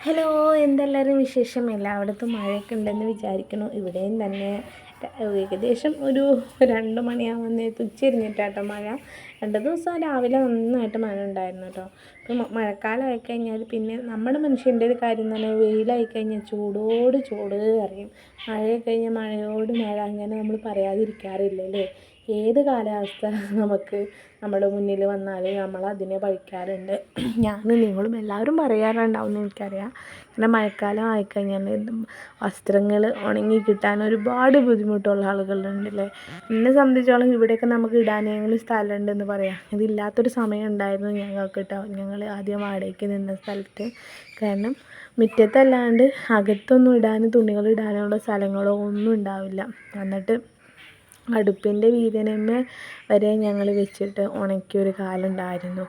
Hello എന്തെല്ലാവരും വിശേഷം? എല്ലായിടത്തും മഴയൊക്കെ ഉണ്ടെന്ന് വിചാരിക്കുന്നു. ഇവിടെയും തന്നെ ഏകദേശം ഒരു രണ്ട് മണിയാവുന്ന നേരത്ത് ഉച്ചരിഞ്ഞിട്ടാട്ടോ മഴ. രണ്ട് ദിവസം രാവിലെ നന്നായിട്ട് മഴ ഉണ്ടായിരുന്നു കേട്ടോ. ഇപ്പം മഴക്കാലമായി കഴിഞ്ഞാൽ പിന്നെ നമ്മുടെ മനുഷ്യന്റെ ഒരു കാര്യം തന്നെ വെയിലായി കഴിഞ്ഞാൽ ചൂടോട് ചൂട് അറിയും. മഴയായി കഴിഞ്ഞാൽ മഴയോട് മഴ അങ്ങനെ നമ്മൾ പറയാതിരിക്കാറില്ല അല്ലേ ഏത് കാലാവസ്ഥ നമുക്ക് നമ്മുടെ മുന്നിൽ വന്നാൽ നമ്മൾ അതിനെ പഴിക്കാറുണ്ട് ഞാനും നിങ്ങളും എല്ലാവരും പറയാറുണ്ടാവും എനിക്കറിയാം. കാരണം മഴക്കാലം ആയിക്കഴിഞ്ഞാൽ വസ്ത്രങ്ങൾ ഉണങ്ങി കിട്ടാൻ ഒരുപാട് ബുദ്ധിമുട്ടുള്ള ആളുകളുണ്ടല്ലേ? എന്നെ സംബന്ധിച്ചോളം ഇവിടെയൊക്കെ നമുക്ക് ഇടാനെങ്കിലും സ്ഥലമുണ്ടെന്ന് പറയാം. ഇതില്ലാത്തൊരു സമയം ഉണ്ടായിരുന്നു ഞങ്ങൾക്ക് കേട്ടോ ഞങ്ങൾ ആദ്യം വാടകയ്ക്ക് നിന്ന സ്ഥലത്ത്. കാരണം മുറ്റത്തല്ലാണ്ട് അകത്തൊന്നും ഇടാൻ തുണികൾ ഇടാനുള്ള സ്ഥലങ്ങളോ ഒന്നും ഉണ്ടാവില്ല. എന്നിട്ട് അടുപ്പിന്റെ വീതനമ്മ വരെ ഞങ്ങൾ വെച്ചിട്ട് ഉണക്കിയൊരു കാലം ഉണ്ടായിരുന്നു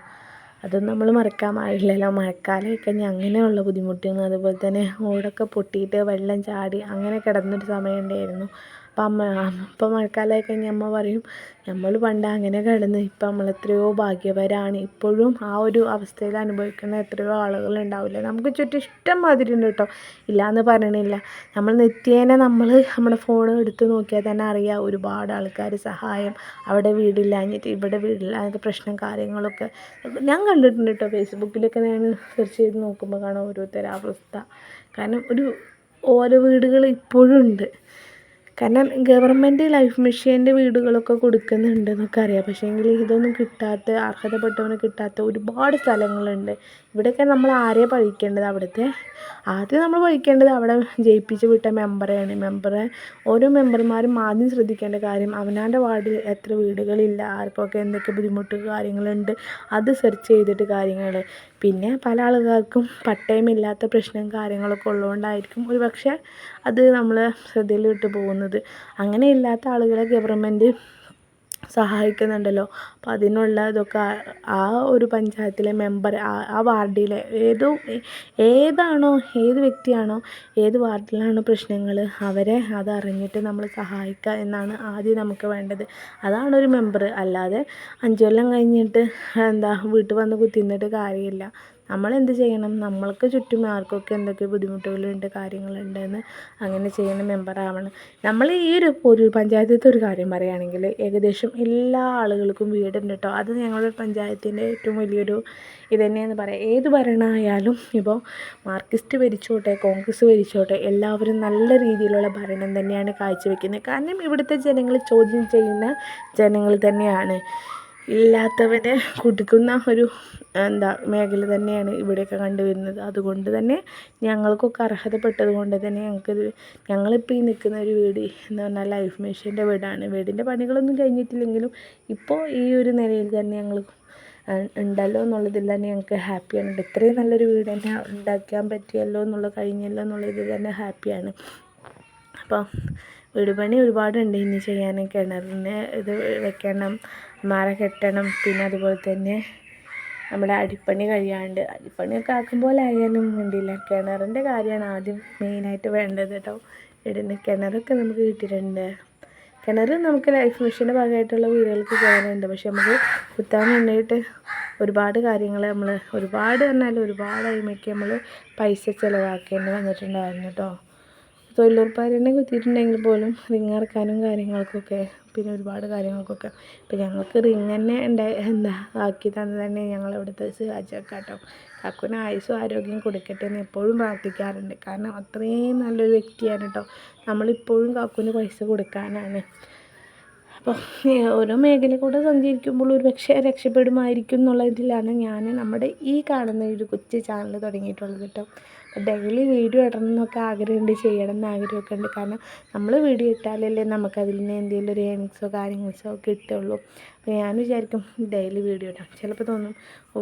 അതും നമ്മൾ മറക്കാൻ പാടില്ലല്ലോ. മഴക്കാലമൊക്കെ അങ്ങനെയുള്ള ബുദ്ധിമുട്ടുകൾ. അതുപോലെ തന്നെ ഓടൊക്കെ പൊട്ടിയിട്ട് വെള്ളം ചാടി അങ്ങനെ കിടന്നൊരു സമയം ഉണ്ടായിരുന്നു. അപ്പം അമ്മ ഇപ്പം മഴക്കാലമായി കഴിഞ്ഞാൽ അമ്മ പറയും നമ്മൾ പണ്ട് അങ്ങനെ കിടന്ന് ഇപ്പം നമ്മൾ എത്രയോ ഭാഗ്യവരാണ്. ഇപ്പോഴും ആ ഒരു അവസ്ഥയിൽ അനുഭവിക്കുന്ന എത്രയോ ആളുകളുണ്ടാവില്ല നമുക്ക് ചുറ്റും ഇഷ്ടം മാതിരി ഉണ്ട് കേട്ടോ. ഇല്ലയെന്ന് പറയണില്ല. നമ്മൾ നിത്യേന നമ്മൾ നമ്മുടെ ഫോൺ എടുത്ത് നോക്കിയാൽ തന്നെ അറിയാം. ഒരുപാട് ആൾക്കാർ സഹായം അവിടെ വീടില്ലാഞ്ഞിട്ട് ഇവിടെ വീടില്ലാത്ത പ്രശ്നം കാര്യങ്ങളൊക്കെ. ഞാൻ കണ്ടിട്ടുണ്ട് കേട്ടോ ഫേസ്ബുക്കിലൊക്കെ ഞാൻ സെർച്ച് ചെയ്ത് നോക്കുമ്പോൾ കാണാം ഓരോരുത്തരുടെ അവസ്ഥ. കാരണം ഒരു ഓരോ വീടുകൾ ഇപ്പോഴും ഉണ്ട്. കാരണം ഗവൺമെന്റ് ലൈഫ് മിഷന്റെ വീടുകളൊക്കെ കൊടുക്കുന്നുണ്ടെന്നൊക്കെ അറിയാം. പക്ഷേങ്കിൽ ഇതൊന്നും കിട്ടാത്ത അർഹതപ്പെട്ടവന് കിട്ടാത്ത ഒരുപാട് സ്ഥലങ്ങളുണ്ട്. ഇവിടെയൊക്കെ നമ്മൾ ആരെയാണ് പഴിക്കേണ്ടത് അവിടുത്തെ? ആദ്യം നമ്മൾ പഴിക്കേണ്ടത് അവിടെ ജയിപ്പിച്ച് വിട്ട മെമ്പറെയാണ് മെമ്പറെ ഓരോ മെമ്പർമാരും ആദ്യം ശ്രദ്ധിക്കേണ്ട കാര്യം അവനാന്റെ വാർഡിൽ എത്ര വീടുകളില്ല ആർക്കൊക്കെ എന്തൊക്കെ ബുദ്ധിമുട്ട് കാര്യങ്ങളുണ്ട് അത് സെർച്ച് ചെയ്തിട്ട് കാര്യങ്ങൾ പിന്നെ പല ആളുകാർക്കും പട്ടയമില്ലാത്ത പ്രശ്നം കാര്യങ്ങളൊക്കെ ഉള്ളതുകൊണ്ടായിരിക്കും ഒരു പക്ഷേ അത് നമ്മൾ ശ്രദ്ധയിൽ വിട്ടു പോകുന്നത്. അങ്ങനെ ഇല്ലാത്ത ആളുകളെ ഗവൺമെന്റ് സഹായിക്കുന്നുണ്ടല്ലോ. അപ്പം അതിനുള്ള ഇതൊക്കെ ആ ഒരു പഞ്ചായത്തിലെ മെമ്പർ ആ വാർഡിലെ ഏതോ ഏതാണോ ഏത് വ്യക്തിയാണോ ഏത് വാർഡിലാണോ പ്രശ്നങ്ങൾ അവരെ അതറിഞ്ഞിട്ട് നമ്മൾ സഹായിക്കുക എന്നാണ് ആദ്യം നമുക്ക് വേണ്ടത്. അതാണ് ഒരു മെമ്പർ. അല്ലാതെ അഞ്ച് കൊല്ലം കഴിഞ്ഞിട്ട് എന്താ വീട്ടിൽ വന്ന് കുത്തിയിരുന്നിട്ട് കാര്യമില്ല. നമ്മൾ എന്ത് ചെയ്യണം? നമ്മൾക്ക് ചുറ്റും ആർക്കൊക്കെ എന്തൊക്കെ ബുദ്ധിമുട്ടുകളുണ്ട് കാര്യങ്ങളുണ്ടെന്ന് അങ്ങനെ ചെയ്യുന്ന മെമ്പറാവണം നമ്മൾ ഈ ഒരു ഒരു പഞ്ചായത്തിലത്തെ ഒരു കാര്യം പറയുകയാണെങ്കിൽ ഏകദേശം എല്ലാ ആളുകൾക്കും വീടുണ്ട് കേട്ടോ അത് ഞങ്ങളുടെ പഞ്ചായത്തിന്റെ ഏറ്റവും വലിയൊരു ഇത് തന്നെയെന്ന് പറയാം. ഏത് ഭരണമായാലും ഇപ്പോൾ മാർക്സിസ്റ്റ് ഭരിച്ചോട്ടെ കോൺഗ്രസ് ഭരിച്ചോട്ടെ എല്ലാവരും നല്ല രീതിയിലുള്ള ഭരണം തന്നെയാണ് കാഴ്ചവെക്കുന്നത്. കാരണം ഇവിടുത്തെ ജനങ്ങൾ ചോദ്യം ചെയ്യുന്ന ജനങ്ങൾ തന്നെയാണ്. ഇല്ലാത്തവനെ കുടുക്കുന്ന ഒരു എന്താ മേഖല തന്നെയാണ് ഇവിടെയൊക്കെ കണ്ടുവരുന്നത്. അതുകൊണ്ട് തന്നെ ഞങ്ങൾക്കൊക്കെ അർഹതപ്പെട്ടത് കൊണ്ട് തന്നെ ഞങ്ങൾക്കൊരു ഞങ്ങളിപ്പോൾ ഈ നിൽക്കുന്ന ഒരു വീട് എന്ന് പറഞ്ഞാൽ ലൈഫ് മിഷന്റെ വീടാണ്. വീടിന്റെ പണികളൊന്നും കഴിഞ്ഞിട്ടില്ലെങ്കിലും ഇപ്പോൾ ഈ ഒരു നിലയിൽ തന്നെ ഞങ്ങൾ ഉണ്ടല്ലോ എന്നുള്ളതിൽ തന്നെ ഞങ്ങൾക്ക് ഹാപ്പിയാണ്. ഇത്രയും നല്ലൊരു വീട് തന്നെ ഉണ്ടാക്കാൻ പറ്റിയല്ലോ എന്നുള്ള കഴിഞ്ഞല്ലോ എന്നുള്ളതിൽ തന്നെ ഹാപ്പിയാണ്. അപ്പോൾ വീട് പണി ഒരുപാടുണ്ട് ഇനി ചെയ്യാൻ കിണറിന് ഇത് വെക്കണം മറ കെട്ടണം പിന്നെ അതുപോലെ തന്നെ നമ്മുടെ അടിപ്പണി കഴിയാണ്ട്. അടിപ്പണിയൊക്കെ ആക്കുമ്പോൾ ആയാലും വേണ്ടിയില്ല. കിണറിന്റെ കാര്യമാണ് ആദ്യം മെയിനായിട്ട് വേണ്ടത് കേട്ടോ. ഇടുന്ന കിണറൊക്കെ നമുക്ക് കിട്ടിയിട്ടുണ്ട്. കിണർ നമുക്ക് ലൈഫ് മിഷന്റെ ഭാഗമായിട്ടുള്ള വീടുകൾക്ക് കിണറുണ്ട് പക്ഷെ നമുക്ക് കുത്താൻ വേണ്ടിയിട്ട് ഒരുപാട് കാര്യങ്ങൾ നമ്മൾ ഒരുപാട് പറഞ്ഞാൽ ഒരുപാട് അയിമയ്ക്ക് നമ്മൾ പൈസ ചിലവാക്കേണ്ടി വന്നിട്ടുണ്ടായിരുന്നു കേട്ടോ. തൊഴിലുറപ്പുകാരനെ കുത്തിയിട്ടുണ്ടെങ്കിൽ പോലും റിങ് ഇറക്കാനും കാര്യങ്ങൾക്കൊക്കെ പിന്നെ ഒരുപാട് കാര്യങ്ങൾക്കൊക്കെ ഇപ്പം ഞങ്ങൾക്ക് റിങ് തന്നെ ഉണ്ടായി എന്താ ആക്കി തന്നത് തന്നെ ഞങ്ങൾ ഇവിടുത്തെ സിഹാജക്ക കേട്ടോ കാക്കുവിന് ആയുസ്സും ആരോഗ്യം കൊടുക്കട്ടെ എന്ന് എപ്പോഴും പ്രാർത്ഥിക്കാറുണ്ട്. കാരണം അത്രയും നല്ലൊരു വ്യക്തിയാണ് കേട്ടോ. നമ്മളിപ്പോഴും കാക്കുവിന് പൈസ കൊടുക്കാനാണ്. അപ്പോൾ ഓരോ മേഖല കൂടെ സഞ്ചരിക്കുമ്പോൾ ഒരു പക്ഷേ രക്ഷപ്പെടുമായിരിക്കും എന്നുള്ള ഇതിലാണ് ഞാൻ നമ്മുടെ ഈ കാണുന്ന ഒരു കൊച്ചു ചാനൽ തുടങ്ങിയിട്ടുള്ളത് കേട്ടോ. ഡെയിലി വീഡിയോ ഇടണം എന്നൊക്കെ ആഗ്രഹമുണ്ട് ചെയ്യണം എന്ന് ആഗ്രഹമൊക്കെ ഉണ്ട്. കാരണം നമ്മൾ വീഡിയോ ഇട്ടാലല്ലേ നമുക്കതിൽ നിന്ന് എന്തെങ്കിലും ഒരു ഏണിങ്സോ കാര്യങ്ങളോ കിട്ടുള്ളൂ അപ്പോൾ ഞാൻ വിചാരിക്കും ഡെയിലി വീഡിയോ ഇടാം. ചിലപ്പോൾ തോന്നും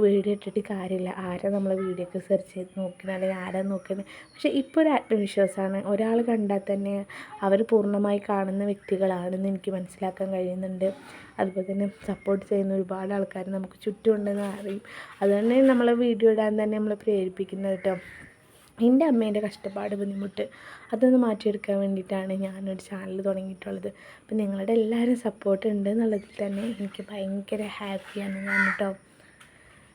വീഡിയോ ഇട്ടിട്ട് കാര്യമില്ല. ആരാ നമ്മളെ വീഡിയോ ഒക്കെ സെർച്ച് ചെയ്ത് നോക്കുന്നത് അല്ലെങ്കിൽ ആരാ നോക്കുന്നത് പക്ഷേ ഇപ്പോൾ ഒരു ആത്മവിശ്വാസമാണ്. ഒരാൾ കണ്ടാൽ തന്നെ അവർ പൂർണമായി കാണുന്ന വ്യക്തികളാണെന്ന് എനിക്ക് മനസ്സിലാക്കാൻ കഴിയുന്നുണ്ട്. അതുപോലെ തന്നെ സപ്പോർട്ട് ചെയ്യുന്ന ഒരുപാട് ആൾക്കാർ നമുക്ക് ചുറ്റുമുണ്ടെന്ന് അറിയും. അതുകൊണ്ട് നമ്മളെ വീഡിയോ ഇടാൻ തന്നെ നമ്മളെ പ്രേരിപ്പിക്കുന്നത് കേട്ടോ. എന്റെ അമ്മേന്റെ കഷ്ടപ്പാട് ബുദ്ധിമുട്ട് അതൊന്ന് മാറ്റിയെടുക്കാൻ വേണ്ടിയിട്ടാണ് ഞാനൊരു ചാനൽ തുടങ്ങിയിട്ടുള്ളത്. അപ്പം നിങ്ങളുടെ എല്ലാവരും സപ്പോർട്ട് ഉണ്ട് എന്നുള്ളതിൽ തന്നെ എനിക്ക് ഭയങ്കര ഹാപ്പിയാണ് ഞാൻ കേട്ടോ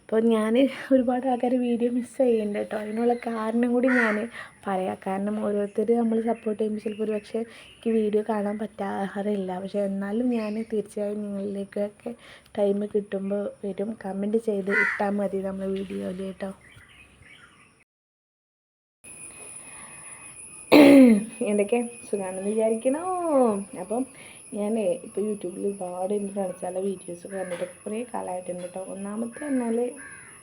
അപ്പോൾ ഞാൻ ഒരുപാട് ആൾക്കാർ വീഡിയോ മിസ് ചെയ്യുന്നുണ്ട് കേട്ടോ അതിനുള്ള കാരണം കൂടി ഞാൻ പറയാം. കാരണം ഓരോരുത്തർ നമ്മൾ സപ്പോർട്ട് ചെയ്യുമ്പോൾ ചിലപ്പോൾ ഒരു പക്ഷേ എനിക്ക് വീഡിയോ കാണാൻ പറ്റാറില്ല. പക്ഷേ എന്നാലും ഞാൻ തീർച്ചയായും നിങ്ങളിലേക്കൊക്കെ ടൈം കിട്ടുമ്പോൾ വരും. കമന്റ് ചെയ്ത് ഇട്ടാൽ മതി നമ്മൾ വീഡിയോയിൽ കേട്ടോ എന്തൊക്കെ സുഖമാണെന്ന് വിചാരിക്കണോ അപ്പം ഞാൻ ഇപ്പോൾ യൂട്യൂബിൽ ഒരുപാട് എന്റെ ഫ്രണ്ട്സുകളുടെ വീഡിയോസ് കണ്ടിട്ട് കുറേ കാലമായിട്ടുണ്ട് കേട്ടോ ഒന്നാമത്തെ എന്നാൽ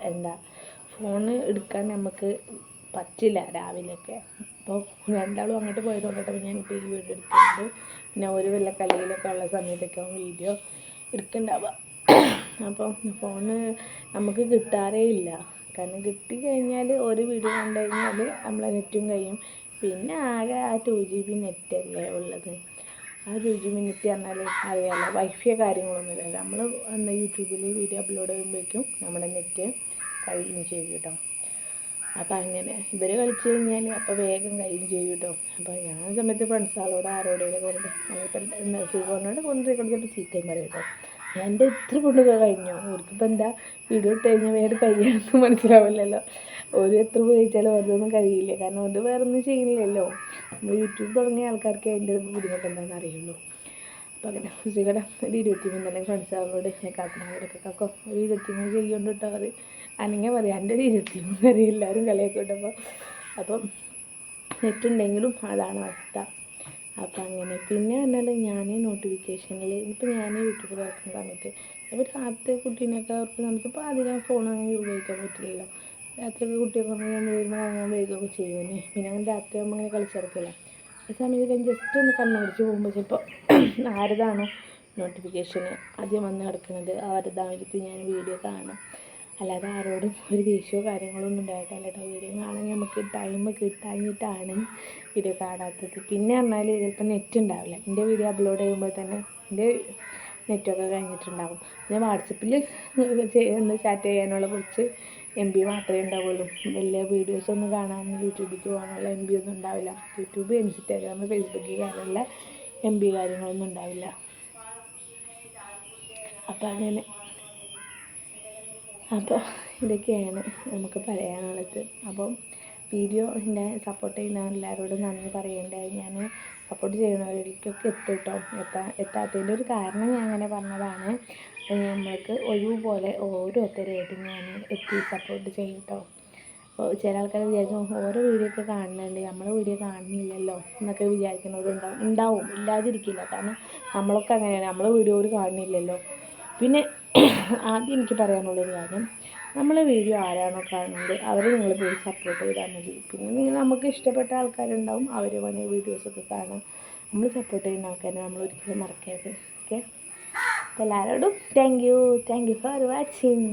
എന്താ ഫോൺ എടുക്കാൻ നമുക്ക് പറ്റില്ല രാവിലെയൊക്കെ. അപ്പോൾ രണ്ടാളും അങ്ങോട്ട് പോയത് കൊണ്ടിട്ട് ഞാനിപ്പോൾ ഈ വീഡിയോ എടുക്കുന്നത്. പിന്നെ ഒരു വല്ല കളിയിലൊക്കെ ഉള്ള സമയത്തൊക്കെ വീഡിയോ എടുക്കണ്ടാവുക. അപ്പോൾ ഫോണ് നമുക്ക് കിട്ടാറേ ഇല്ല. കാരണം കിട്ടി കഴിഞ്ഞാൽ ഒരു വീഡിയോ കണ്ടു കഴിഞ്ഞാൽ നമ്മളെ നെറ്റും കഴിയും. പിന്നെ ആകെ ആ ടു ജി ബി നെറ്റല്ലേ ഉള്ളത്. ആ ടു ജി ബി നെറ്റ് പറഞ്ഞാൽ അറിയാമല്ലോ വൈഫൈ കാര്യങ്ങളൊന്നുമില്ല നമ്മൾ എന്താ യൂട്യൂബിൽ വീഡിയോ അപ്ലോഡ് ചെയ്യുമ്പോഴേക്കും നമ്മുടെ നെറ്റ് കഴിയും ചെയ്യും കേട്ടോ അപ്പോൾ അങ്ങനെ ഇവർ കളിച്ച് കഴിഞ്ഞാൽ അപ്പോൾ വേഗം കഴിയും ചെയ്യും കേട്ടോ അപ്പോൾ ഞാൻ സമയത്ത് ഫ്രണ്ട്സുകളോട് ആരോടെങ്കിലും കൊണ്ട് നസീബോനോട് കൊണ്ട് കളിച്ചപ്പോൾ ചീത്തയും പറയും കേട്ടോ. എന്റെ ഇത്ര കൊണ്ട് കഴിഞ്ഞു. ഓർക്കിപ്പോൾ എന്താ വീഡിയോ ഇട്ട് കഴിഞ്ഞാൽ വേറെ കഴിയാമെന്ന് മനസ്സിലാവില്ലല്ലോ. ഒരു എത്ര ഉപയോഗിച്ചാലും ഓരോന്നും കഴിയില്ല. കാരണം അത് വേറെ ഒന്നും ചെയ്യുന്നില്ലല്ലോ നമ്മൾ യൂട്യൂബ് തുടങ്ങിയ ആൾക്കാർക്ക് അതിന്റെ ബുദ്ധിമുട്ട് എന്താണെന്ന് അറിയുള്ളൂ. അപ്പോൾ അങ്ങനെ ഫിസിക്കടെ ഒരു ഇരുപത്തി മൂന്ന് തന്നെ ഫ്രണ്ട്സുകളോട് കാക്കനാളോടൊക്കെ കാക്കോ ഒരു ഇരുപത്തി മൂന്ന് ചെയ്യുന്നുണ്ട് കേട്ടോ അവർ അല്ലെങ്കിൽ പറയാം. എന്റെ ഒരു ഇരുപത്തി മൂന്ന് വരെ എല്ലാവരും കളിയൊക്കെ ഉണ്ടപ്പോൾ അപ്പം നെറ്റ് ഉണ്ടെങ്കിലും അതാണ് അവസ്ഥ. അപ്പം അങ്ങനെ പിന്നെ പറഞ്ഞാൽ ഞാൻ നോട്ടിഫിക്കേഷനിൽ ഇപ്പോൾ ഞാൻ യൂട്യൂബ് തുറക്കുന്ന സമയത്ത് ഇപ്പോൾ രാത്രി കുട്ടീനൊക്കെ അവർക്ക് നമുക്കിപ്പോൾ അധികം ഫോൺ അങ്ങനെ ഉപയോഗിക്കാൻ പറ്റില്ലല്ലോ. രാത്രിയൊക്കെ കുട്ടിയൊക്കെ ഞാൻ വരുമ്പോൾ അങ്ങനെ വരികയൊക്കെ ചെയ്യുമല്ലേ പിന്നെ അങ്ങനെ രാത്രി ആകുമ്പോൾ അങ്ങനെ കളിച്ചിറക്കില്ല ആ സമയത്ത് ഞാൻ ജസ്റ്റ് ഒന്ന് കണ്ണുപിടിച്ച് പോകുമ്പോൾ ചിലപ്പോൾ ആരതാണോ നോട്ടിഫിക്കേഷന് ആദ്യം വന്ന് കിടക്കുന്നത് ആരതായിരിക്കും ഞാൻ വീഡിയോ കാണാം. അല്ലാതെ ആരോടും ഒരു ദേഷ്യമോ കാര്യങ്ങളോ ഒന്നും കേട്ടോ വീഡിയോ കാണാൻ നമുക്ക് ടൈം കിട്ടാഞ്ഞിട്ടാണ് വീഡിയോ കാണാത്തത്. പിന്നെ പറഞ്ഞാൽ ചിലപ്പോൾ നെറ്റ് ഉണ്ടാവില്ല. എന്റെ വീഡിയോ അപ്ലോഡ് ചെയ്യുമ്പോൾ തന്നെ എന്റെ നെറ്റൊക്കെ കഴിഞ്ഞിട്ടുണ്ടാകും പിന്നെ വാട്സപ്പിൽ ഒന്ന് ചാറ്റ് ചെയ്യാനുള്ള കുറച്ച് എം ബി മാത്രമേ ഉണ്ടാവുള്ളൂ. വലിയ വീഡിയോസ് ഒന്നും കാണാൻ യൂട്യൂബിലേക്ക് പോകാനുള്ള എം ബി ഒന്നും ഉണ്ടാവില്ല. യൂട്യൂബ് ഇൻസ്റ്റാഗ്രാം ഫേസ്ബുക്ക് കാര്യമുള്ള എം ബി കാര്യങ്ങളൊന്നും ഉണ്ടാവില്ല. അപ്പം അങ്ങനെ അപ്പോൾ ഇതൊക്കെയാണ് നമുക്ക് പറയാനുള്ളത്. അപ്പം വീഡിയോ എന്നെ സപ്പോർട്ട് ചെയ്യുന്ന എല്ലാവരോടും നന്ദി പറയേണ്ടത് ഞാൻ സപ്പോർട്ട് ചെയ്യുന്നവരിലേക്കൊക്കെ എത്തും കേട്ടോ എത്താ എത്താത്തതിന്റെ ഒരു കാരണം ഞാൻ അങ്ങനെ പറഞ്ഞതാണ്. നമ്മൾക്ക് ഒഴിവ് പോലെ ഓരോരുത്തരായിട്ട് ഞാൻ എത്തി സപ്പോർട്ട് ചെയ്യും കേട്ടോ അപ്പോൾ ചില ആൾക്കാർ വിചാരിക്കും ഓരോ വീഡിയോ ഒക്കെ കാണുന്നുണ്ട്. നമ്മളെ വീഡിയോ കാണുന്നില്ലല്ലോ എന്നൊക്കെ വിചാരിക്കുന്നവരുണ്ടാവും ഉണ്ടാവും. ഇല്ലാതിരിക്കില്ല. കാരണം നമ്മളൊക്കെ അങ്ങനെയാണ്. നമ്മളെ വീഡിയോ ഒരു കാണുന്നില്ലല്ലോ. പിന്നെ ആദ്യം എനിക്ക് പറയാനുള്ളൊരു കാര്യം നമ്മൾ വീഡിയോ ആരാണോ കാണുന്നത് അവരെ നിങ്ങൾ പോയി സപ്പോർട്ട് ചെയ്താൽ മതി. പിന്നെ നമുക്ക് ഇഷ്ടപ്പെട്ട ആൾക്കാരുണ്ടാവും അവർ വേണമെങ്കിൽ വീഡിയോസൊക്കെ കാണാം. നമ്മൾ സപ്പോർട്ട് ചെയ്യുന്ന ആൾക്കാരെ നമ്മൾ ഒരിക്കലും മറക്കരുത്. ഓക്കെ എല്ലാവരോടും thank you thank you for watching